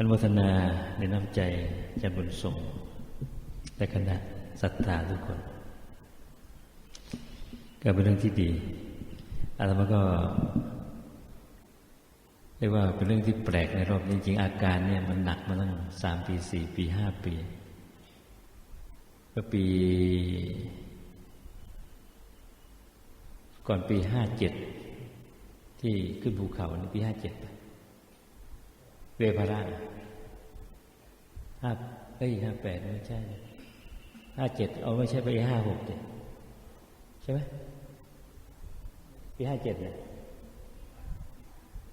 อนุโมทนาในน้ำใจจารย์บุญส่งและคณะศรัทธาทุกคน ก็เป็นเรื่องที่ดีอาตมาก็เรียกว่าเป็นเรื่องที่แปลกในรอบจริงๆอาการเนี่ยมันหนักมาตั้งสามปีสี่ปีห้าปีก็ปี ก่อนปีห้าเจ็ดที่ขึ้นภูเขาในปีห้าเจ็ด เวพาราห้าเอ้ยห้าแปดไม่ใช่ห้าเจ็ดเอาไม่ใช่ไปห้าหกเจ็ดใช่ไหมปีห้าเจ็ดเนี่ย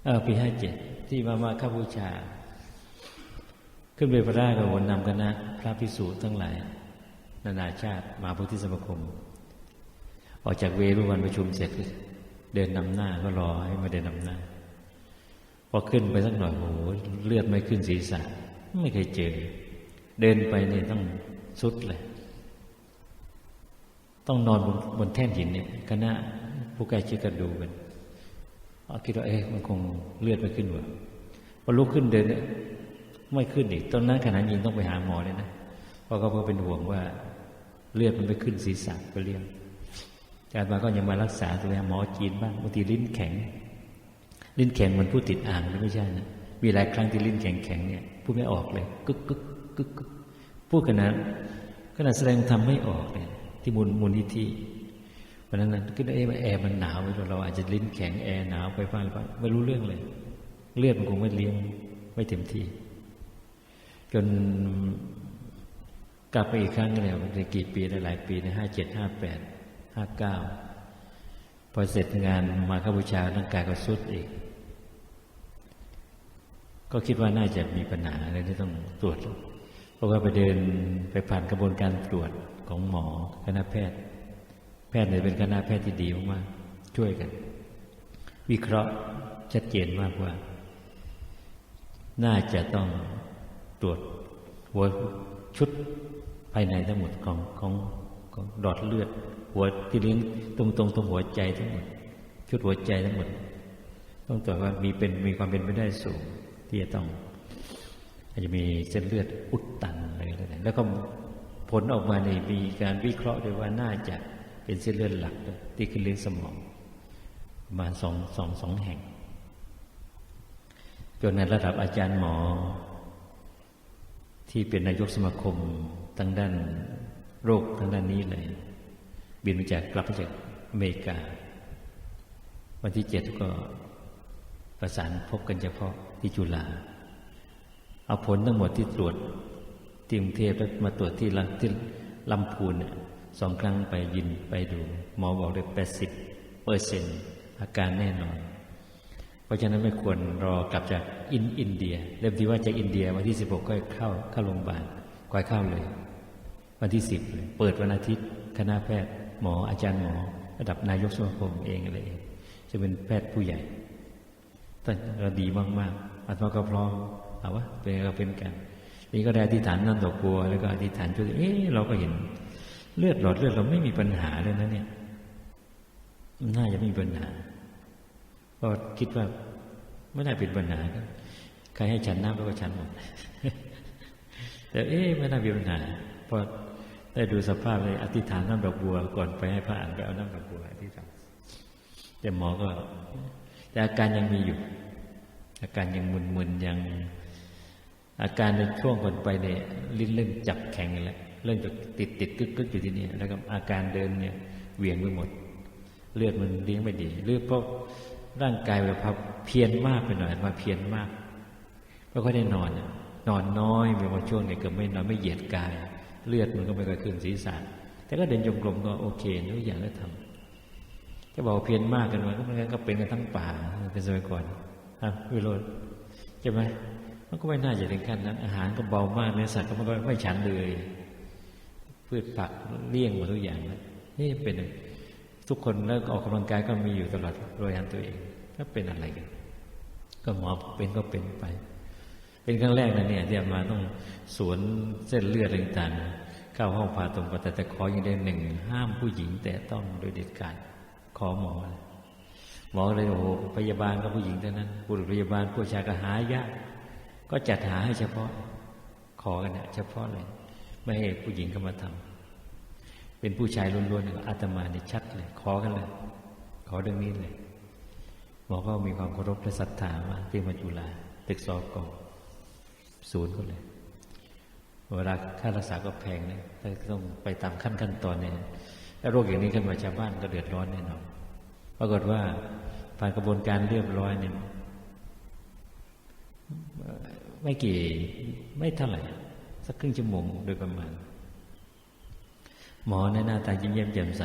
เออปีห้าเจ็ดที่มามาข้าบูชา ขึ้นไปพระราชกับวนนำคณะพระภิกษุทั้งหลาย นานาชาติมาพุทธิสมาคม ออกจากเวรุวันประชุมเสร็จ เดินนำหน้าก็รอให้มาเดินนำหน้า อขึ้นไปสักหน่อยโอ้โหเลือดไม่ขึ้นศีรษะ ไม่เคยเจอ เดินไปเนี่ยต้องสุดเลย ต้องนอนบนบนแท่นหินเนี่ยคณะผู้ใกล้ชิดกันดูกันเอาคิดว่าเอ๊ะมันคงเลือดไม่ขึ้นวะพอลุกขึ้นเดินเนี่ยไม่ขึ้นอีกตอนนั้นขณะยิงต้องไปหาหมอเลยนะเพราะเขาเป็นห่วงว่า เลือดมันไม่ขึ้นศีรษะไปเรียงอาจารย์มาก็ยังมารักษาตัวหมอจีนบ้างบางทีลิ้นแข็ง ลิ้นแข็งมันพูดติดอ่างไม่ใช่นะมีหลายครั้งที่ลิ้นแข็งแข็งเนี่ยพูดไม่ออกเลยกึกกึกกึกกึกพูดขนาดขนาดแสดงทำไม่ออกเลยที่มูลมูลนิธิเพราะนั้นนะก็เอ๊ะแอร์มันหนาวไปเราอาจจะลิ้นแข็งแอร์หนาวไปบ้างหรือเปล่าไม่รู้เรื่องเลย เลือดมันคงไม่เลี้ยงไม่เต็มที่ จนกลับไปอีกครั้งแล้วในกี่ปีหลายปีในห้าเจ็ดห้าแปดห้าเก้าพอเสร็จงานมาข้าบูชาร่างกายก็สุดอีก ก็คิดว่าน่าจะมีปัญหาอะไรที่ต้องตรวจ เพราะว่าไปเดินไปผ่านกระบวนการตรวจของหมอคณะแพทย์ แพทย์เนี่ยเป็นคณะแพทย์ที่ดีมากๆช่วยกัน วิเคราะห์ชัดเจนมากว่า น่าจะต้องตรวจหัวชุดภายในทั้งหมดของของของดอดเลือด หัวที่ลิ้นตรงตรงตรงหัวใจทั้งหมด ชุดหัวใจทั้งหมด ต้องตรวจว่ามีเป็นมีความเป็นไปได้สูง ที่จะต้องอาจจะมีเส้นเลือดอุดตันอะไรอะไรแล้วก็ผลออกมาในมีการวิเคราะห์ด้วยว่าน่าจะเป็นเส้นเลือดหลักที่ขึ้นเลี้ยงสมอง ประมาณสองสองสองแห่ง จนในระดับอาจารย์หมอ ที่เป็นนายกสมาคมทางด้านโรคทางด้านนี้เลย บินมาจากกลับมาจากอเมริกา วันที่เจ็ดก็ประสานพบกันเฉพาะ ที่จุฬาเอาผลทั้งหมดที่ตรวจที่กรุงเทพแล้วมาตรวจที่ลำที่ลำพูนสองครั้งไปยินไปดู หมอบอกเลยแปดสิบเปอร์เซ็นอาการแน่นอน เพราะฉะนั้นไม่ควรรอกลับจากอินอินเดีย เริ่มที่ว่าจากอินเดียวันที่สิบหกก็เข้าเข้าโรงพยาบาลก็เข้าเลย วันที่สิบเลยเปิดวันอาทิตย์ คณะแพทย์หมออาจารย์หมอ ระดับนายกสมาคมเองอะไรเองจะเป็นแพทย์ผู้ใหญ่ แต่เราดีมากๆอาตมาก็พร้อมเอาวะเป็นก็เป็นกัน นี่ก็ได้อธิษฐานนั่นดอกบัว แล้วก็อธิษฐานช่วยเอ๊ะเราก็เห็น เลือดหลอดเลือดเราไม่มีปัญหาเลยนะเนี่ยน่าจะไม่มีปัญหาก็คิดว่าไม่ได้เป็นปัญหาใครให้ฉันน้ำก็ฉันหมดแต่เอ๊ะไม่น่ามีปัญหาพอได้ดูสภาพเลยอธิษฐานน้ำดอกบัว ก่อนไปให้พระอ่านไปเอาน้ำดอกบัวอธิษฐานแต่หมอก็ แต่อาการยังมีอยู่ อาการยังมึนๆยัง อาการในช่วงก่อนไปเนี่ยลิ้นเริ่มจับแข็งแล้วเริ่มจะติดติดกึกกึกอยู่ที่นี่แล้วก็อาการเดินเนี่ยเหวี่ยงไปหมด เลือดมันเลี้ยงไม่ดีเลือดเพราะร่างกายแบบพับเพียนมากไปหน่อยมาเพียนมากไม่ค่อยได้นอนนอนน้อยมีบางช่วงเนี่ยกือบไม่นอนไม่เหยียดกาย เลือดมันก็ไม่ค่อยขึ้นศีรษะแต่ก็เดินจงกรมก็โอเคทุกอย่างก็ทำ จะบอกเพียนมากกันมาก็ไม่งั้นก็เป็นกันทั้งป่าเป็นสมัยก่อนอะวิโรจน์ใช่ไหมมันก็ไม่น่าจะถึงขั้นนั้น อาหารก็เบามากเนื้อสัตว์ก็ไม่ไม่ฉันเลย พืชผักเลี่ยงหมดทุกอย่างแล้วนี่เป็นทุกคนแล้วออกกำลังกายก็มีอยู่ตลอดโดยอันตัวเองก็เป็นอะไรกัน ก็หมอเป็นก็เป็นไป เป็นครั้งแรกนะเนี่ยที่มาต้องสวนเส้นเลือดต่างๆเข้าห้องผ่าตรงแต่แต่ขออย่างใดหนึ่งห้ามผู้หญิงแต่ต้องโดยเด็ดขาด ขอหมอ หมอเลยโอ้โหพยาบาลก็ผู้หญิงเท่านั้นบุรุษพยาบาลผู้ชายก็หายากก็จัดหาให้เฉพาะ ขอกันนะเฉพาะเลย ไม่ให้ผู้หญิงเข้ามาทำเป็นผู้ชายล้วนๆอาตมาเนี่ยชัดเลย ขอกันเลย ขอเรื่องนี้เลยหมอก็มีความเคารพและศรัทธามาที่มาจุฬาตึกสอกอศูนย์ก็เลยเวลาค่ารักษาก็แพงนะต้องไปตามขั้นขั้นตอนเนี่ย ถ้าโรคอย่างนี้ขึ้นมาชาวบ้านก็เดือดร้อนแน่นอนปรากฏว่าผ่านกระบวนการเรียบร้อยเนี่ยไม่กี่ไม่เท่าไหร่ สักครึ่งชั่วโมงโดยประมาณ หมอในหน้าตายิ้มแย้มแจ่มใส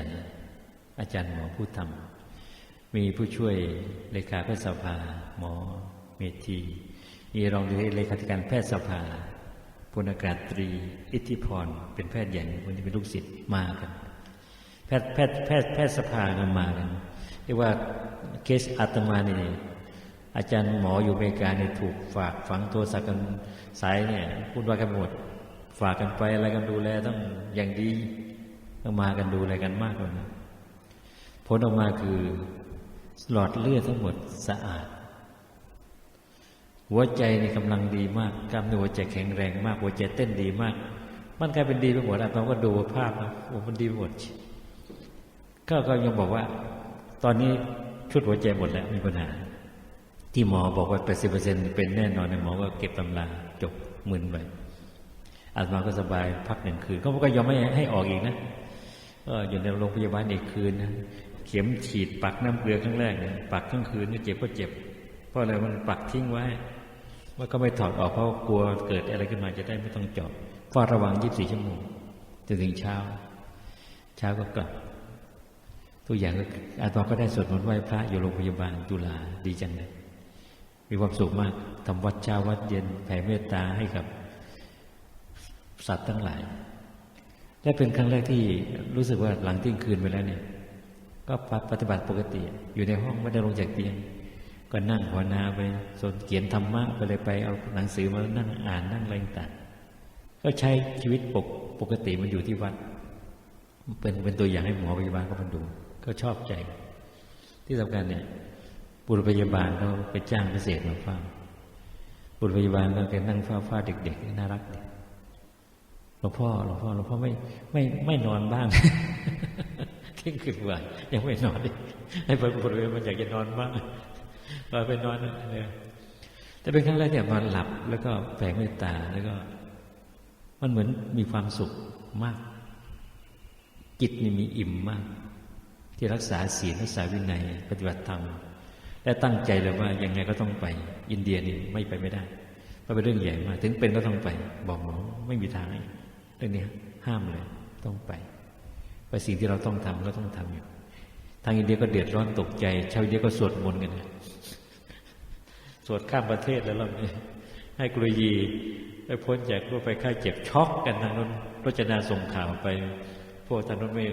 อาจารย์หมอผู้ทำมีผู้ช่วยเลขาแพทยสภา หมอเมธีมีรองเลขาธิการแพทยสภาพลอากาศตรี อิทธิพร เป็นแพทย์ใหญ่คนที่เป็นลูกศิษย์มากัน แพทย์แพทย์แพทย์แพทยสภากันมากันเรียกว่าเคสอาตมานี่อาจารย์หมออยู่อเมริกาเนี่ยถูกฝากฝังตัวสักกันสายเนี่ยพูดว่ากันหมด ฝากกันไปอะไรกันดูแลต้องอย่างดีต้องมากันดูแลกันมากเลยนะผลออกมาคือหลอดเลือดทั้งหมดสะอาด หัวใจในี่กำลังดีมากกล้ามเนื้อหัวใจแข็งแรงมากหัวใจเต้นดีมาก มันกลายเป็นดีไปหมดอะเราก็ดูภาพนะโอ้มันดีหมด ก็ก็ยังบอกว่า ตอนนี้ชุดหัวใจหมดแล้วมีปัญหา ที่หมอบอกว่า 80%เป็นแน่นอนหมอก็เก็บตำราจบหมื่นไปอาตมาก็สบายพักหนึ่งคืนเขาก็ยอมไม่ให้ออกอีกนะก็อยู่ในโรงพยาบาลอีกคืนนะเข็มฉีดปักน้ำเกลือครั้งแรกเนี่ยปักทั้งคืนนี่เจ็บก็เจ็บ เพราะอะไรมันปักทิ้งไว้ว่าก็ไม่ถอดออกเพราะกลัวเกิดอะไรขึ้นมาจะได้ไม่ต้องจาะเฝ้าระวัง 24 ชั่วโมงจนถึงเช้า เช้าก็กลับ ตัวอย่างก็อาตมาก็ได้สวดมนต์ไหว้พระอยู่โรงพยาบาลจุฬาดีจังเลยมีความสุขมากทำวัดเช้าวัดเย็นแผ่เมตตาให้กับสัตว์ทั้งหลาย และเป็นครั้งแรกที่รู้สึกว่าหลังเที่ยงคืนไปแล้วเนี่ย ก็ปฏิบัติปกติ อยู่ในห้องไม่ได้ลงจากเตียง ก็นั่งภาวนาไปสนเขียนธรรมะไปเลยไปเอาหนังสือมานั่งอ่านนั่งอะไรต่างก็ใช้ชีวิตปกปกติมันอยู่ที่วัด เป็นเป็นตัวอย่างให้หมอพยาบาลก็มาดู ก็ชอบใจ ที่สำคัญเนี่ยบุรุษพยาบาลเขาไปจ้างพิเศษมาเฝ้าบุรุษพยาบาลก็แกนั่งเฝ้าฝ้าเด็กๆน่ารักเด็กหลวงพ่อหลวงพ่อหลวงพ่อไม่ไม่ไม่นอนบ้างเที่ยงคืนกว่ายังไม่นอนดิให้บริเวณมันอยากจะนอนบ้างเราไปนอนเนี่ยแต่เป็นครั้งแรกเนี่ยมันหลับ แล้วก็แผ่เมตตาแล้วก็ มันเหมือนมีความสุขมาก จิตนี่มีอิ่มมาก ที่รักษาศีลรักษาวินัย ปฏิบัติธรรมและตั้งใจเลยว่ายังไงก็ต้องไป อินเดียนี่ไม่ไปไม่ได้เพราะเป็นเรื่องใหญ่มากถึงเป็นก็ต้องไป บอกหมอไม่มีทางเรื่องนี้ห้ามเลยต้องไปไปสิ่งที่เราต้องทำก็ต้องทำอยู่ ทางอินเดียก็เดือดร้อนตกใจ ชาวอินเดียก็สวดมนต์กันสวดข้ามประเทศแล้วเราเนี่ยให้กรุยีไปพ้นจากโรคไปค่าเจ็บช็อกกันทางนั้นรจนาส่งข่าวไป พวกทางนั้นไม่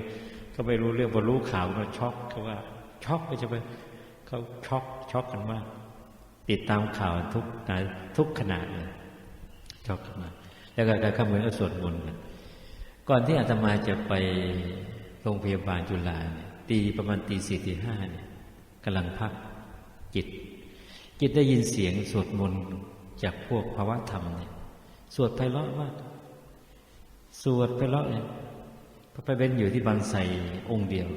เขาไม่รู้เรื่องพอรู้ข่าวก็ช็อกเขาว่า ช็อกไปใช่ไหมเขาช็อกช็อกกันมาก ติดตามข่าวทุกนาทุกขนาดเลยช็อกกันมากแล้วก็การขมือนก็สวดมนต์ก่อนที่อาตมาจะไปโรงพยาบาลจุฬาเนี่ยตีประมาณตีสี่ตีห้าเนี่ยกำลังพักจิต จิตได้ยินเสียงสวดมนต์จากพวกภาวะธรรมเนี่ยสวดไพเราะมากสวดไพเราะเนี่ย พระไปเป็นอยู่ที่บางไทรองค์เดียว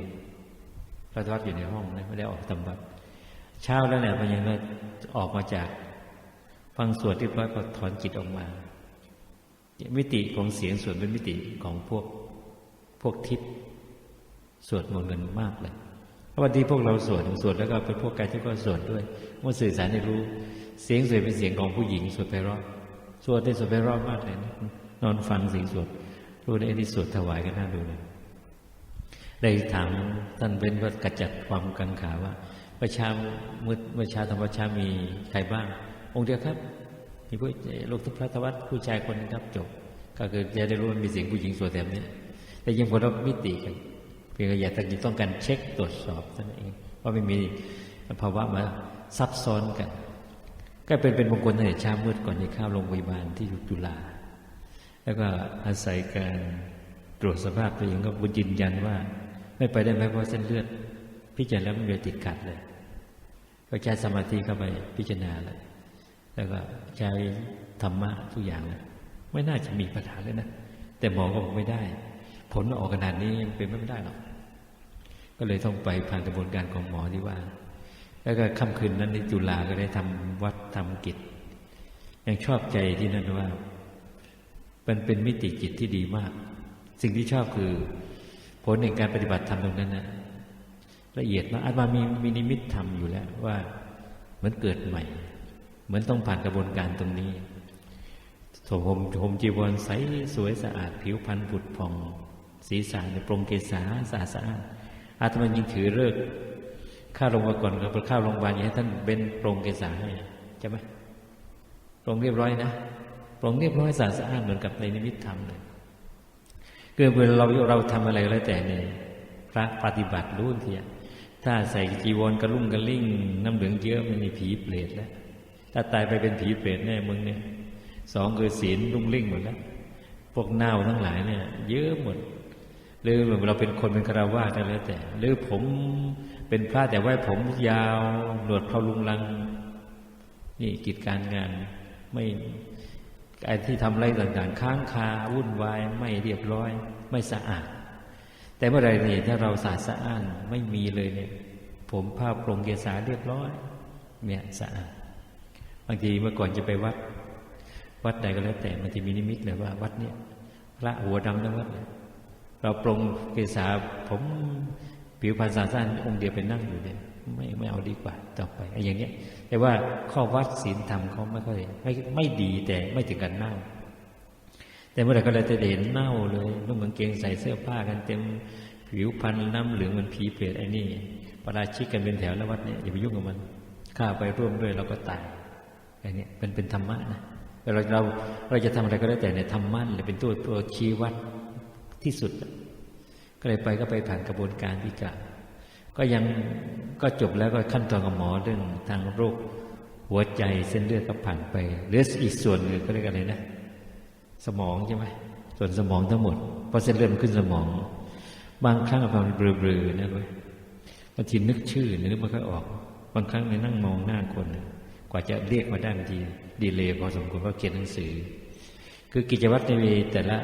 พระวัดอยู่ในห้องนะไม่ได้ออกตำบัดเช้าแล้วเนี่ยมันยังออกมาจาก ฟังสวดที่พระก็ถอนจิตออกมา มิติของเสียงสวดเป็นมิติของพวกพวกทิพย์สวดมนต์กันมากเลยวันที่พวกเราสวดสวดแล้วก็เป็นพวกกายที่ก็สวดด้วยเมื่อสื่อสารให้รู้ เสียงสวดเป็นเสียงของผู้หญิงสวดไปรอบสวดได้สวดไปรอบมากเลยนะนอนฟังเสียงสวด รู้ได้ที่สวดถวายกันน่าดูเลยได้ถามท่านเป็นว่ากระจัดความกังขาว่าประชามื่อประชาธรรมประชามีใครบ้าง องค์เดียวครับ มีผู้ลูกทุพพระธวัฒผู้ชายคนนึงครับจบ ก็คือจะได้รู้ว่ามีเสียงผู้หญิงสวดแบบนี้แต่ยังคนละมิติกันเพียงแต่อยากจต้องการเช็คตรวจสอบนั่นเองว่าไม่มีภาวะมาซับซ้อนกัน ก็เป็นเป็นมงคลในเช้ามืดก่อนที่ข้าโรงพยาบาลที่อยู่จุฬา แล้วก็อาศัยการตรวจสภาพตัวเองก็บุญยืนยันว่า ไม่ไปได้ไหมเพราะเส้นเลือด พิจารณาแล้วมันเลยติดขัดเลย ก็ใช้สมาธิเข้าไปพิจารณาเลยแแล้วก็ใช้ธรรมะทุกอย่างนะไม่น่าจะมีปัญหาเลยนะ แต่หมอก็บอกไม่ได้ ผลออกขนาดนี้ยังเป็นไม่ได้หรอก ก็เลยต้องไปผ่านกระบวนการของหมอที่ว่า แล้วก็ค่ำคืนนั้นในจุฬาก็ได้ทำวัดทำกิจ ยังชอบใจที่นั่นว่า มันเป็นมิติจิตที่ดีมาก สิ่งที่ชอบคือ ผลในการปฏิบัติธรรมตรงนั้นนะละเอียดมากอาตมามีมีนิมิตธรรมอยู่แล้วว่าเหมือนเกิดใหม่ เหมือนต้องผ่านกระบวนการตรงนี้สมผมผมจีวรใสสวยสะอาดผิวพรรณผุดผ่อง ศีรษะในปรงเกษาสะอาดสะอาดอาตมายิงถือเลิกข้าลงมาก่อนกับข้าโรงพยาบาลอยาให้ท่านเป็นปรงเกษาให้ใช่ไหมปรงเรียบร้อยนะ ปรงเรียบร้อยสะอาดสะอาดเหมือนกับในนิมิตธรรมเลยเกิดเวลาเราเราทำอะไรก็แล้วแต่เนี่ยพระปฏิบัติรู้ทีถ้าใส่จีวรกระลุ่งกระลิ่ง น้ำเหลืองเยอะมันมีผีเปรตแล้วถ้าตายไปเป็นผีเปรตแน่มึงเนี่ยสองคือศีลลุ่งลิ่งหมดแล้วพวกเน่าทั้งหลายเนี่ย เยอะหมดหรือเราเป็นคนเป็นคารวะก็แล้วแต่ หรือผมเป็นพระแต่ไว้ผมยาวหนวดเขาลุงลัง นี่กิจการงานไม่ ไอ้ที่ทำอะไรต่างๆ ค้างคาวุ่นวายไม่เรียบร้อย ไม่สะอาด แต่เมื่อไรเนี่ยถ้าเราสะอาดสะอ้านไม่มีเลยเนี่ย ผมผ้าโปร่งเกษาเรียบร้อย เนี่ยสะอาดบางทีเมื่อก่อนจะไปวัด วัดใดก็แล้วแต่มันจะมีนิมิตเลยว่า วัดเนี่ยพระหัวดำทั้งวัดเลยเราปรงเกษาผมผิวพรรณสะอาดองค์เดียวไปนั่งอยู่เนี่ย ไม่ไม่เอาดีกว่าต่อไปไอ้อย่างเงี้ยแต่ว่าข้อวัดศีลธรรมเขาไม่ค่อยไม่ไม่ดีแต่ไม่ถึงกันเน่า แต่เมื่อไหร่ก็เลยจะเห็นเน่าเลยนุ่งกางเกงใส่เสื้อผ้ากันเต็มผิวพรรณน้ำเหลืองมันผีเปรตไอ้นี่ประราชิกกันเป็นแถวแล้ววัดเนี่ยอย่าไปยุ่งกับมันข้าไปร่วมด้วยเราก็ตายไอ้นี่เป็นเป็นธรรมะนะเราเราเราจะทำอะไรก็ได้แต่ในธรรมะเลยเป็นตัวตัวชี้วัดที่สุด ก็เลยไปก็ไปผ่านกระบวนการที่กล่าว ก็ยังก็จบแล้วก็ขั้นตอนกับหมอเรื่องทางโรคหัวใจเส้นเลือดก็ผ่านไปเหลืออีกส่วนหนึ่งก็เรียกอะไรนะ สมองใช่ไหมส่วนสมองทั้งหมดพอเส้นเลือดขึ้นสมอง บางครั้งความเบลอๆนะเว้ยบางทีนึกชื่อนึกไม่ค่อยออก บางครั้งในนั่งมองหน้าคน กว่าจะเรียกมาได้บางทีดีเลยพอสมควรเพราะเขียนหนังสือ คือกิจวัตรในแต่ละ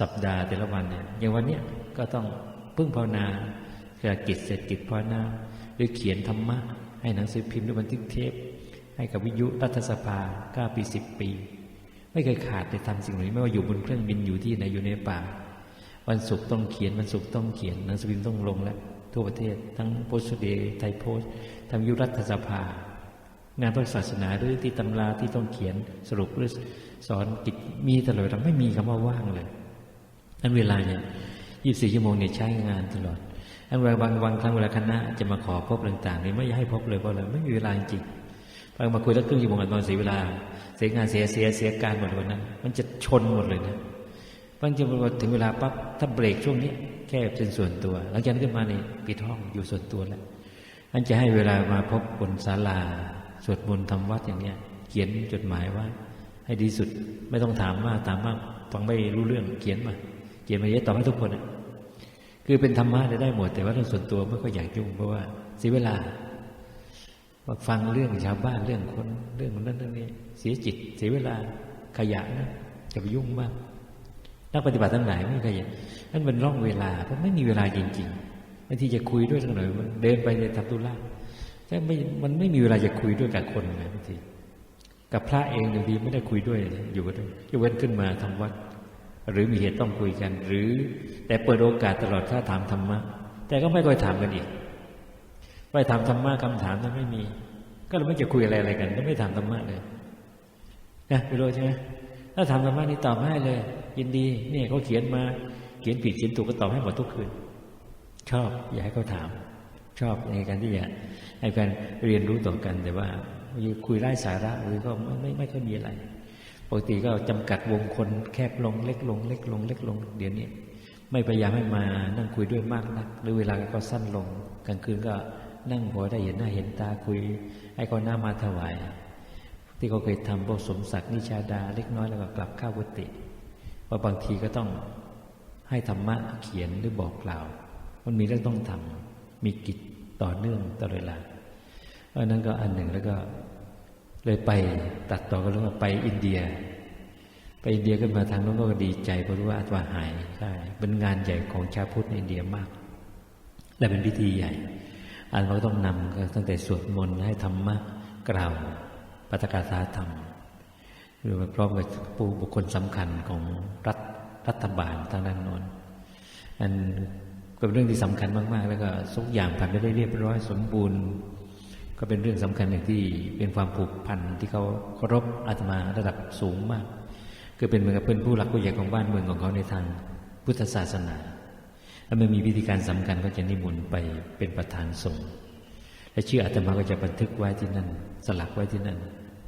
สัปดาห์แต่ละวันเนี่ยอย่างวันเนี้ยก็ต้องพึ่งภาวนา เกิดกิจเสร็จกิจภาวนาหรือเขียนธรรมะ ให้หนังสือพิมพ์หรือบันทึกเทป ให้กับวิทยุรัฐสภาเก้าปีสิบปี ไม่เคยขาดในทำสิ่งเหล่านี้ไม่ว่าอยู่บนเครื่องบินอยู่ที่ไหนอยู่ในป่า วันศุกร์ต้องเขียนวันศุกร์ต้องเขียนหนังสือพิมพ์ต้องลงแล้วทั่วประเทศ ทั้งโพสต์เดย์ไทยโพสต์ทำยุรัฐสภา งานพระศาสนาหรือที่ตำราที่ต้องเขียนสรุปหรือสอนกิจมีตลอดไม่มีคำว่าว่างเลยนั้นเวลาเนี่ยยี่สิบสี่ชั่วโมงเนี่ยใช้งานตลอด อันเวลาบางวันครั้งเวลาคณะจะมาขอพบต่างๆนี่ไม่ให้พบเลยเพราะอะไรไม่มีเวลาจริงบางมาคุยแล้วครึ่งชั่วโมงตอนเสียเวลา เสียงานเสียเสียเสียการหมดวันนั้น มันจะชนหมดเลยนะบางทีพอถึงเวลาปั๊บถ้าเบรกช่วงนี้แค่เป็นส่วนตัว หลังจากนั้นขึ้นมานี่ปิดห้องอยู่ส่วนตัวแล้วอันจะให้เวลามาพบบนศาลาสวดมนต์ทำวัดอย่างเนี้ย เขียนจดหมายว่า ให้ดีสุดไม่ต้องถามมากถามมากฟังไม่รู้เรื่องเขียนมา เขียนมาเยอะตอบให้ทุกคนอะ คือเป็นธรรมะได้หมด แต่ว่าเรื่องส่วนตัวไม่ค่อยอยากยุ่งเพราะว่าเสียเวลามาฟังเรื่องชาวบ้านเรื่องคนเรื่องนั้นเรื่องนี้เสียจิต เสียเวลาขยะนะจะไปยุ่งมากนักปฏิบัติทั้งหลายไม่ขยันนั่นเป็นร่องเวลาเพราะไม่มีเวลาจริงๆบางทีจะคุยด้วยสักหน่อยเดินไปจะทำตุลาแต่ไม่มันไม่มีเวลาจะคุยด้วยกับคนไงบางทีกับพระเองบางทีไม่ได้คุยด้วยอยู่ก็ด้วยยกเว้นขึ้นมาทำวัด หรือมีเหตุต้องคุยกัน หรือ แต่เปิดโอกาสตลอดถ้าถามธรรมะ แต่ก็ไม่ค่อยถามกันอีกไปถามธรรมะคำถามนั้นไม่มี ก็เราไม่จะคุยอะไรอะไรกันก็ไม่ถามธรรมะเลยนะไปรู้ใช่ไหมถ้าถามธรรมะนี่ตอบให้เลย ยินดีนี่เขาเขียนมา เขียนผิดเขียนถูกก็ตอบให้หมดทุกคืน ชอบ อยากให้เขาถาม ชอบในการที่จะให้การเรียนรู้ต่อกันแต่ว่าคุยไร้สาระหรือก็ไม่ไม่ค่อยมีอะไร ปกติก็จำกัดวงคนแคบลงเล็กลง เล็กลง เล็กลง เดี๋ยวนี้ ไม่พยายามให้มานั่งคุยด้วยมากนัก หรือเวลาก็สั้นลง กลางคืนก็นั่งพอได้เห็นหน้าเห็นตาคุย ให้เขาหน้ามาถวาย ที่เขาเคยทำพวกสมศักดิ์นิชาดา เล็กน้อยแล้วก็กลับข้าวกุฏิว่าบางทีก็ต้องให้ธรรมะเขียนหรือบอกกล่าว มันมีเรื่องต้องทำมีกิจต่อเนื่องตลอดเวลาเพราะนั้นก็อันหนึ่งแล้วก็ เลยไปตัดต่อกันแล้ว่าไปอินเดีย ไปอินเดียขึ้นมาทางนู้นก็ดีใจเพราะรู้ว่าอาตมาหายได้เป็นงานใหญ่ของชาวพุทธในอินเดียมาก และเป็นพิธีใหญ่ อันเราต้องนำตั้งแต่สวดมนต์ให้ธรรมะกล่าวปาฐกาสาธรรมหรือว่าพร้อมกับผู้บุคคลสำคัญของรัฐรัฐบาลทางด้านโน้นอันก็เป็นเรื่องที่สำคัญมาก ๆ แล้วก็ทุกอย่างผ่านไปได้เรียบร้อยสมบูรณ์ ก็เป็นเรื่องสำคัญอย่างที่เป็นความผูกพันที่เขาเคารพอาตมาระดับสูงมากคือเป็นเหมือนกับเป็นผู้หลักผู้ใหญ่ของบ้านเมืองของเขาในทางพุทธศาสนาถ้ามันมีพิธีการสำคัญก็จะนิมนต์ไปเป็นประธานสงฆ์และชื่ออาตมาก็จะบันทึกไว้ที่นั่น สลักไว้ที่นั่น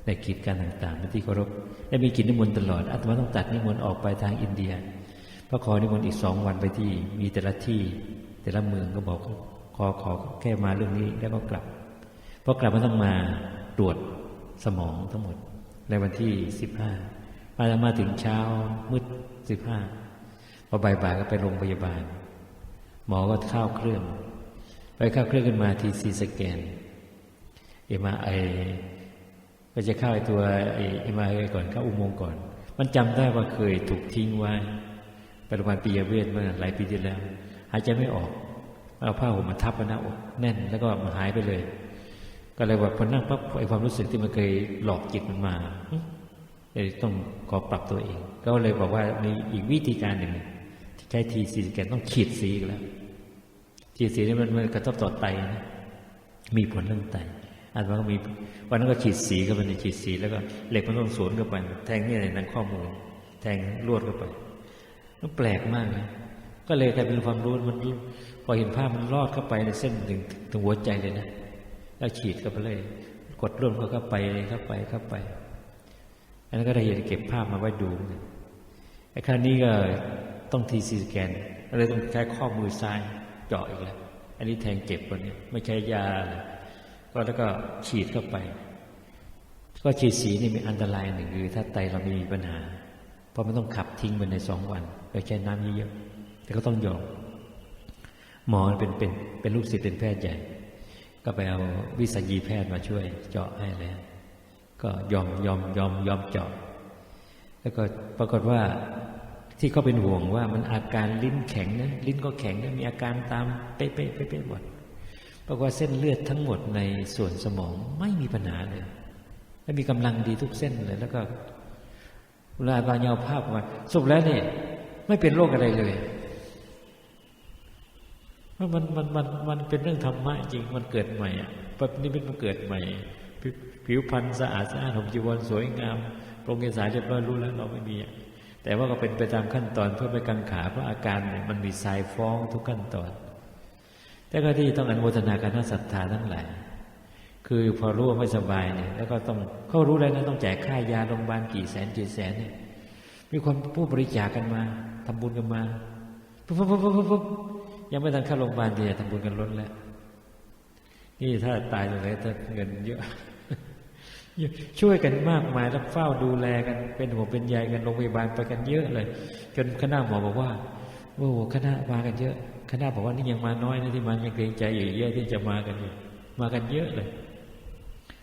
ในกิจการต่างๆที่เคารพและมีกิจนิมนต์ตลอดอาตมาต้องตัดนิมนต์ออกไปทางอินเดียพระขอนิมนต์อีกสองวันไปที่มีแต่ละที่แต่ละเมืองก็บอกขอขอแค่มาเรื่องนี้แล้วก็กลับ พอกลับมาต้องมาตรวจสมองทั้งหมด ในวันที่สิบห้ามามาถึงเช้ามืดสิบห้าพอบ่ายๆก็ไปโรงพยาบาล หมอก็เข้าเครื่อง ไปเข้าเครื่องขึ้นมาทีซีสแกนเอ็มไอก็จะเข้าไอตัวเอ็มไอก่อนเข้าอุโมงค์ก่อน มันจำได้ว่าเคยถูกทิ้งไว้ไปโรงพยาบาลปียเวทเมื่อหลายปีที่แล้ว หายใจไม่ออก เอาผ้าห่มมาทับหน้าอกแน่น แล้วก็มันหายไปเลย ก็เลยว่าพอนั่งปั๊บไอความรู้สึกที่มันเคยหลอกจิตมันมาเลยต้องขอปรับตัวเอง ก็เลยบอกว่ามีอีกวิธีการหนึ่งที่ใช้ทีสีสแกนต้องฉีดสีอีกแล้วฉีดสีนี่มันมันกระทบต่อไตนะมีผลเรื่องไตอันว่าก็มีวันนั้นก็ฉีดสีเข้าไปในฉีดสีแล้วก็เหล็กมันต้องสวนเข้าไปแทงนี่ในนั้นข้อมูล แทงลวดเข้าไปมันแปลกมากนะก็เลยกลายเป็นความรู้มันพอเห็นภาพมันลอดเข้าไปในเส้นถึงถึงหัวใจเลยนะ แล้วฉีดเข้าไปเลย กดร่วมเข้าไปเข้าไปเข้าไป อันนั้นก็ได้เห็นเก็บภาพมาไว้ดูไอ้ครั้นี้ก็ต้องทีซีสแกนเลยต้องใช้ข้อมือซ้ายเจาะอีกแล้ว อันนี้แทงเจ็บกว่านี้ไม่ใช่ยาเลยก็แล้วก็ฉีดเข้าไป ก็ฉีดสีนี่มีอันตรายหนึ่งคือ ถ้าไตเราไม่มีปัญหา เพราะมันต้องขับทิ้งไปในสองวันไปใช้น้ำเยอะๆแต่ก็ต้องยอมหมอเป็นเป็นเป็นลูกศิษย์เป็นแพทย์ใหญ่ ก็ไปเอาวิสัญีแพทย์มาช่วยเจาะให้แล้วก็ยอมยอมยอมยอมเจาะ แล้วก็ปรากฏว่าที่เขาเป็นห่วงว่ามันอาการลิ้นแข็งนะลิ้นก็แข็งนะมีอาการตามเป๊ะเป๊ะเป๊ะเป๊ะหมดปรากฏว่าเส้นเลือดทั้งหมดในส่วนสมองไม่มีปัญหาเลยและมีกำลังดีทุกเส้นเลย แล้วก็เวลาบาเยาภาพมาสุดแล้วเนี่ยไม่เป็นโรคอะไรเลย เพราะมันมันมันมันเป็นเรื่องธรรมะจริงมันเกิดใหม่อะแบบนี้มันเกิดใหม่ ผิวพรรณสะอาดสะอาดผมจีวรสวยงามโปร่งใสเรียบร้อยรู้แล้วเราไม่มีแต่ว่าก็เป็นไปตามขั้นตอนเพื่อไปกังขาเพราะอาการเนี่ยมันมีสายฟ้องทุกขั้นตอน แต่ก็ที่ต้องอนุโมทนาการนักศรัทธาทั้งหลายคือพอรู้ว่าไม่สบายเนี่ยแล้วก็ต้องเขารู้แล้วนะต้องแจกค่ายาโรงพยาบาลกี่แสนกี่แสนเนี่ยมีคนผู้บริจาคกันมาทำบุญกันมาปุ๊บปุ๊บปุ๊บปุ๊บ ยังไม่ทันเข้าโรงพยาบาลเดียทำบุญกันล้นแล้ว นี่ถ้าตายตรงไหนถ้าเงินเยอะ ช่วยกันมากมายแล้วเฝ้าดูแลกันเป็นหัวเป็นใยกันโรงพยาบาลไปกันเยอะเลย จนคณะหมอบอกว่าโอ้คณะมากันเยอะ คณะบอกว่านี่ยังมาน้อยนะที่มันยังเกรงใจอยู่เยอะที่จะมากันอยู่มากันเยอะเลย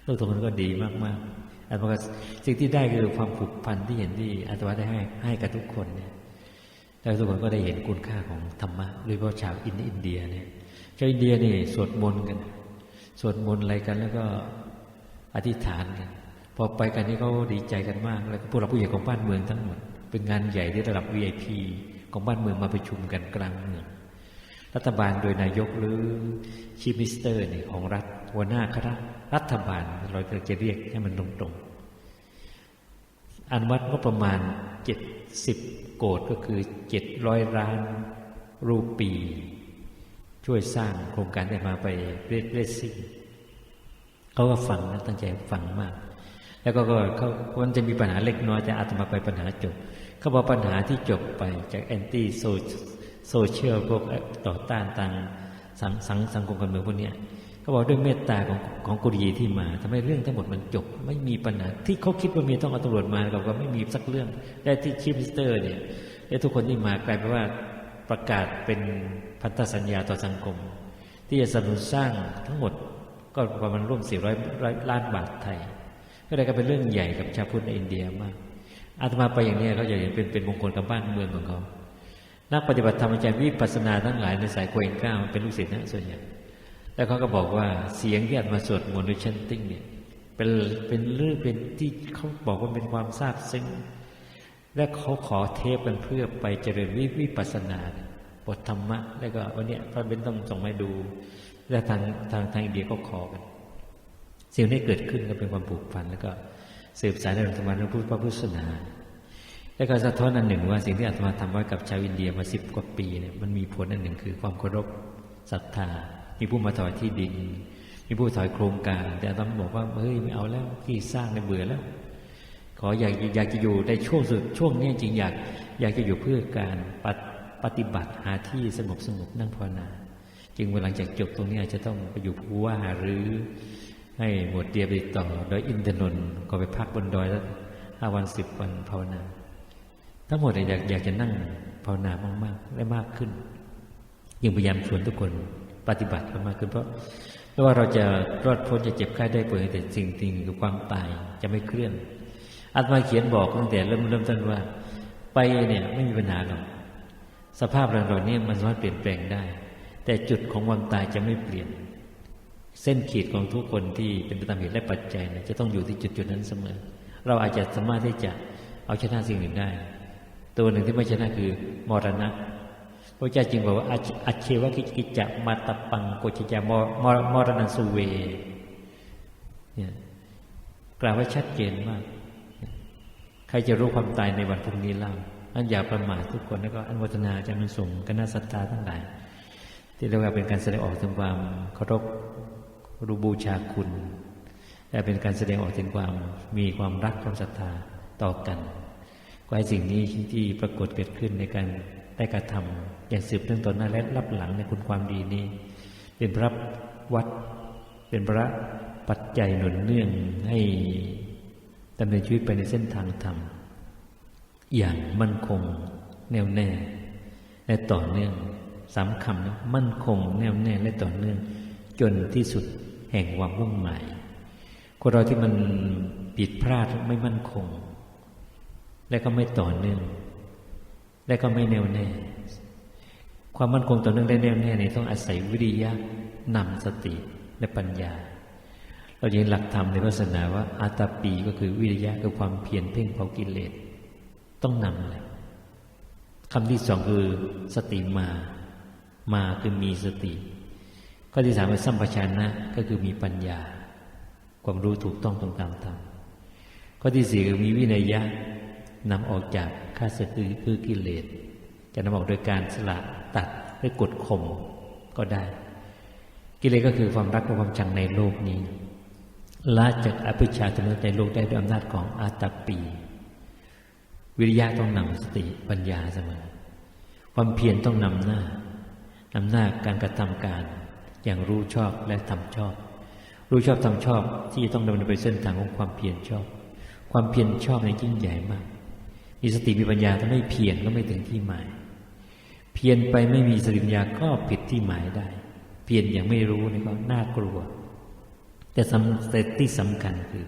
โลกตรงนั้นก็ดีมากๆอันว่าสิ่งที่ได้คือความผูกพันที่เห็นที่อาตมาได้ให้ให้กับทุกคนเนี่ย แล้วทุกคนก็ได้เห็นคุณค่าของธรรมะโดยเฉพาะชาวอินเดียเนี่ยชาวอินเดียนี่สวดมนต์กัน สวดมนต์อะไรกัน แล้วก็อธิษฐานกันพอไปกันนี่เขาดีใจกันมาก แล้วก็พวกเราผู้ใหญ่ของบ้านเมืองทั้งหมด เป็นงานใหญ่ที่ระดับ VIP ของบ้านเมืองมาประชุมกันกลางเมือง รัฐบาลโดยนายกหรือชีมิสเตอร์นี่ของรัฐหัวหน้าคณะรัฐบาลเราจะเรียกให้มันตรงๆอันวัดก็ประมาณเจ็ดสิบ โกดก็คือเจ็ดร้อยล้านรูปี ช่วยสร้างโครงการได้มาไปเรดเรซิ่งเขาก็ฟังนะตั้งใจฟังมาก แล้วก็เขามันจะมีปัญหาเล็กน้อยแต่อาตมาไปปัญหาจบเขาบอกปัญหาที่จบไปจากแอนตี้โซเชียลพวกต่อต้านทางสังสังสังคมการเมืองพวกนี้ เขาบอกด้วยเมตตาของของกุรีที่มาทำให้เรื่องทั้งหมดมันจบ ไม่มีปัญหา ที่เขาคิดว่ามีต้องเอาตำรวจมาเราก็ไม่มีสักเรื่องได้ที่ชิมิสเตอร์เนี่ยทุกคนที่มากลายเป็นว่าประกาศเป็นพันธสัญญาต่อสังคม ที่จะสนับสนุนสร้างทั้งหมดก็ประมาณร่วมสี่ร้อยล้านบาทไทย ก็เลยกลายเป็นเรื่องใหญ่กับชาวพุทธในอินเดียมากอาตมาไปอย่างนี้เขาจะเห็นเป็นเป็นมงคลกับบ้านเมืองของเขานักปฏิบัติธรรมอาจารย์วิปัสสนาทั้งหลายในสายโกเอนก้ามันเป็นลูกศิษย์นะส่วนใหญ่ แล้วเขาก็บอกว่าเสียงที่อาตมาสวดมนต์ด้วยชันติ้งเนี่ยเป็นเป็นเรื่องเป็นที่เขาบอกว่าเป็นความทราบซึ้งและเขาขอเทปกันเพื่อไปเจริญวิวิปัสสนาบทธรรมะ แล้วก็วันนี้พระเบนต้องส่งมาดู และทางทางทางอินเดียก็ขอกันสิ่งที่เกิดขึ้นก็เป็นความผูกพันแล้วก็สืบสายในธรรมะพระพุทธพุทธศาสนา แล้วก็สะท้อนอันหนึ่งว่าสิ่งที่อาตมาทำไว้กับชาวอินเดียมาสิบกว่าปีเนี่ยมันมีผลอันหนึ่งคือความเคารพศรัทธา มีผู้มาถอยที่ดิน มีผู้ถอยโครงการ แต่อาตมาบอกว่าเฮ้ยไม่เอาแล้วที่สร้างในเบื่อแล้ว ขออยากอยากจะอยู่ในช่วงสุดช่วงนี้จริงอยากอยากจะอยู่เพื่อการปฏิปฏิบัติหาที่สงบสงบนั่งภาวนา จึงเวลาจากจบตรงนี้อาจจะต้องไปอยู่ผู้ว่าหรือให้หมวดเดียไปติดต่อโดยอินทนนท์ก็ไปพักบนดอยแล้วห้าวันสิบวันภาวนา ทั้งหมดอยากอยากจะนั่งภาวนามากๆ และมากขึ้นยังพยายามชวนทุกคน ปฏิบัติมากขึ้นเพราะไม่ว่าเราจะรอดพ้นจะเจ็บไข้ได้ป่วยแต่สิ่งจริงคือความตายจะไม่เคลื่อนอาตมาเขียนบอกตั้งแต่เริ่มเริ่มต้นว่า ไปเนี่ยไม่มีปัญหาหรอกสภาพเราเนี่ยมันสามารถเปลี่ยนแปลงได้ แต่จุดของความตายจะไม่เปลี่ยน เส้นขีดของทุกคนที่เป็นไปตามเหตุและปัจจัยเนี่ยจะต้องอยู่ที่จุดจุดนั้นเสมอ เราอาจจะสามารถที่จะเอาชนะสิ่งหนึ่งได้ ตัวหนึ่งที่ไม่ชนะคือมรณะ พระเจ้าจึงบอกว่าอาเชวะกิกิจะมาตปังโกจจามมรมรณสุเวเนี่ยกล่าวไว้ชัดเจนมาก ใครจะรู้ความตายในวันพรุ่งนี้เล่าอันอย่าประมาททุกคนแล้วก็อันุโมทนาจะมันส่งคณะสัตตาทั้งหลาย ที่เรียกว่าเป็นการแสดงออกถึงความเคารพรูบูชาคุณแต่เป็นการแสดงออกถึงความมีความรักความศรัทธาต่อกันก็ให้สิ่งนี้ที่ปรากฏเกิดขึ้นในการ ได้กระทำอย่างสืบเนื่องต่อหน้าและรับหลังในคุณความดีนี้ เป็นพระวัดเป็นพระปัจจัยหนุนเนื่องให้ดำเนินชีวิตไปในเส้นทางธรรม อย่างมั่นคงแน่วแน่ และต่อเนื่องสามคำนะมั่นคงแน่วแน่และต่อเนื่อง จนที่สุดแห่งความมุ่งหมายคนเราที่มันผิดพลาดไม่มั่นคง และก็ไม่ต่อเนื่อง และก็ไม่แน่วแน่ ความมั่นคงต่อเนื่องได้แน่วแน่ในต้องอาศัยวิริยะนำสติและปัญญา เราเห็นหลักธรรมในศาสนาว่าอาตาปีก็คือวิริยะคือความเพียรเพ่งเผากิเลสต้องนำเลยคำที่สองคือสติมา มาคือมีสติ ข้อที่สามเป็นสัมปชัญญะก็คือมีปัญญา ความรู้ถูกต้องตรงตามธรรมข้อที่สี่คือมีวินัยยะ นำออกจากข้าศึกคือกิเลส จะนำออกโดยการสละตัดหรือกดข่มก็ได้ กิเลสก็คือความรักความชังในโลกนี้ละจากอภิชาตมในโลกได้ด้วยอำนาจของอาตปี วิริยะต้องนำสติปัญญาเสมอ ความเพียรต้องนำหน้านำหน้าการกระทำการ อย่างรู้ชอบและทำชอบ รู้ชอบทำชอบที่ต้องดำเนินไปเส้นทางของความเพียรชอบ ความเพียรชอบในยิ่งใหญ่มาก มีสติมีปัญญาถ้าไม่เพียรก็ไม่ถึงที่หมาย เพียรไปไม่มีสติปัญญาก็ผิดที่หมายได้ เพียรอย่างไม่รู้นี่ก็น่ากลัว แต่สำที่สำคัญคือ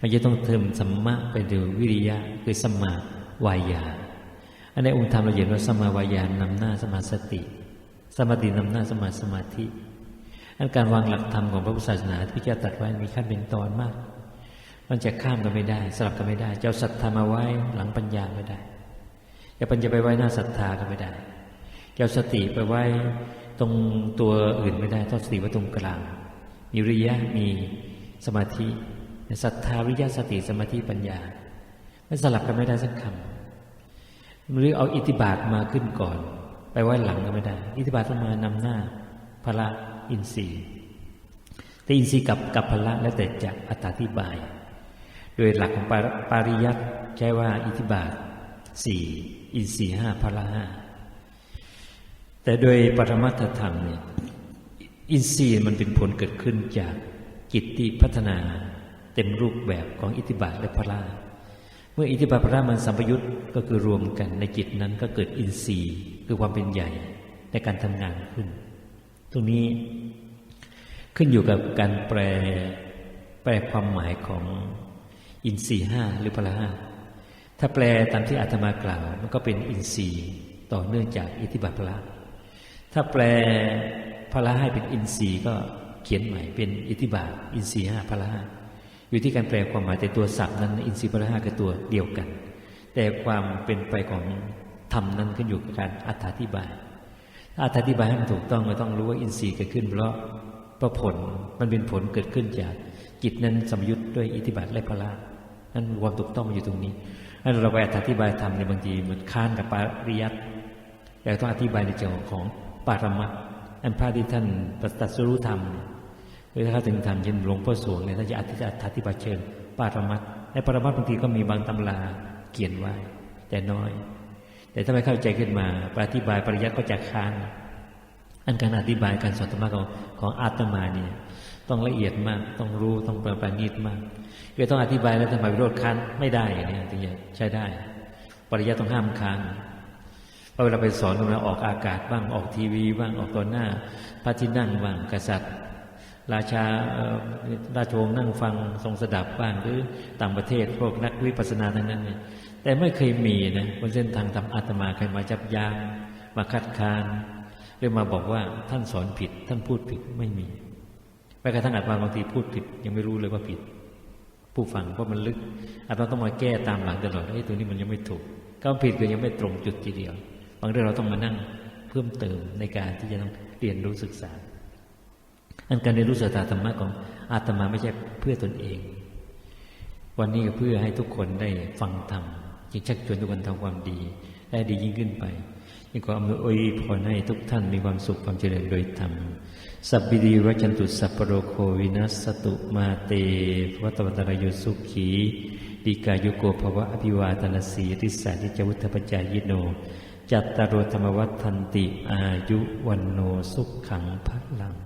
มันจะต้องเติมสัมมาไปดูวิริยะคือสมาวายาอันในองค์ธรรมเราเห็นว่าสมาวายานำหน้าสมาสติ สมาธินำหน้าสมาสมาธิอันการวางหลักธรรมของพระพุทธศาสนาที่พระเจ้าตรัสไว้มีขั้นเป็นตอนมาก มันจะข้ามกันไม่ได้ สลับกันไม่ได้เจ้าศรัทธามาไว้หลังปัญญาไม่ได้จะปัญญาไปไว้หน้าศรัทธาก็ไม่ได้เจ้าสติไปไว้ตรงตัวอื่นไม่ได้ต้องสติไว้ตรงกลางมีริยะมีสมาธิศรัทธาวิญญาสติสมาธิปัญญาไม่สลับกันไม่ได้สักคำหรือเอาอิทธิบาทมาขึ้นก่อน ไปไว้หลังก็ไม่ได้ อิทธิบาทต้องมานำหน้าพละอินทรีย์แต่อินทรีย์กับกับพละแล้วแต่จะอธิบาย โดยหลักของปาริยัติใช้ว่าอิทธิบาทสี่อินทรีย์ห้าพละห้าแต่โดยปรมัตถธรรมเนี่ยอินทรีย์มันเป็นผลเกิดขึ้นจากจิตที่พัฒนาเต็มรูปแบบของอิทธิบาทและพระเมื่ออิทธิบาทพระมันสัมปยุตก็คือรวมกันในจิตนั้นก็เกิดอินทรีย์คือความเป็นใหญ่ในการทำงานขึ้น ตรงนี้ขึ้นอยู่กับการแปลแปลความหมายของ อินทรีย์ห้าหรือพละห้าถ้าแปลตามที่อาตมากล่าว มันก็เป็นอินทรีย์ต่อเนื่องจากอิทธิบาทพละ ถ้าแปลพละให้เป็นอินทรีย์ก็เขียนใหม่เป็นอิทธิบาท อินทรีย์ห้าพละห้าอยู่ที่การแปลความหมายแต่ตัวศัพท์นั้นอินทรีย์พละห้าคือตัวเดียวกัน แต่ความเป็นไปของธรรมนั้นขึ้นอยู่กับการอธิบายถ้าอธิบายให้มันถูกต้องเราต้องรู้ว่าอินทรีย์เกิดขึ้นเพราะเพราะผลมันเป็นผลเกิดขึ้นจากจิตนั้นสมยุทธ์ด้วยอิทธิบาทและพละ นั่นความถูกต้องมันอยู่ตรงนี้ถ้าเราไปอธิบายธรรมในบางทีมันค้านกับปริยัติแต่ต้องอธิบายในเรื่องของปารมัตอันพระที่ท่านปฏิสัสรู้ธรรมเนี่ยหรือถ้าถึงธรรมเช่นหลวงพ่อสวงเนี่ยท่านจะอธิอธิบายเชิงปารมัตถ์ในปารมัตบางทีก็มีบางตำราเขียนไว้ แต่น้อย แต่ถ้าไม่เข้าใจขึ้นมาปฏิบายปริยัติก็จะค้านอันการอธิบายการสอนธรรมะของของอาตมาเนี่ย ต้องละเอียดมาก ต้องรู้ต้องประปานีตมากคือต้องอธิบายแล้วทำไมวิโรธค้านไม่ได้อย่างนี้ถึงจะใช้ได้ ปริยัติต้องห้ามค้านเพราะเวลาไปสอนเราออกอากาศบ้างออกทีวีบ้างออกตอนหน้า พระที่นั่งบ้างกษัตริย์ ราชาราชวงศ์นั่งฟังทรงสดับบ้างหรือต่างประเทศพวกนักวิปัสสนาทั้งนั้นเนี่ยแต่ไม่เคยมีนะบนเส้นทางธรรมอาตมาเคยมาจับยางมาคัดค้านหรือมาบอกว่าท่านสอนผิด ท่านพูดผิดไม่มี แม้กระทั่งอาตมาบางทีพูดผิด ยังไม่รู้เลยว่าผิด ผู้ฟังเพราะมันลึกอาตมาต้องมาแก้ตามหลังตลอดไอ้ตัวนี้มันยังไม่ถูกก็ผิดก็ยังไม่ตรงจุดทีเดียว บางเรื่องเราต้องมานั่งเพิ่มเติมในการที่จะต้องเรียนรู้ศึกษา อันการเรียนรู้ศาสนาธรรมะของอาตมาไม่ใช่เพื่อตนเอง วันนี้ก็เพื่อให้ทุกคนได้ฟังธรรมจึงชักชวนทุกคนทำความดี ได้ดียิ่งขึ้นไปยิ่งขออำนวยอวยพรให้ทุกท่านมีความสุขความเจริญโดยธรรม สัพพิดีวัจันตุสัพโรโควินัสสตุมาเตวัตวันตรายสุขีดีกายุโกภวะอภิวาตนาสีริสานิจวุฒปจายโน จัตตารโรธรรมวัฏทันติอายุวันโนสุขขังพลัง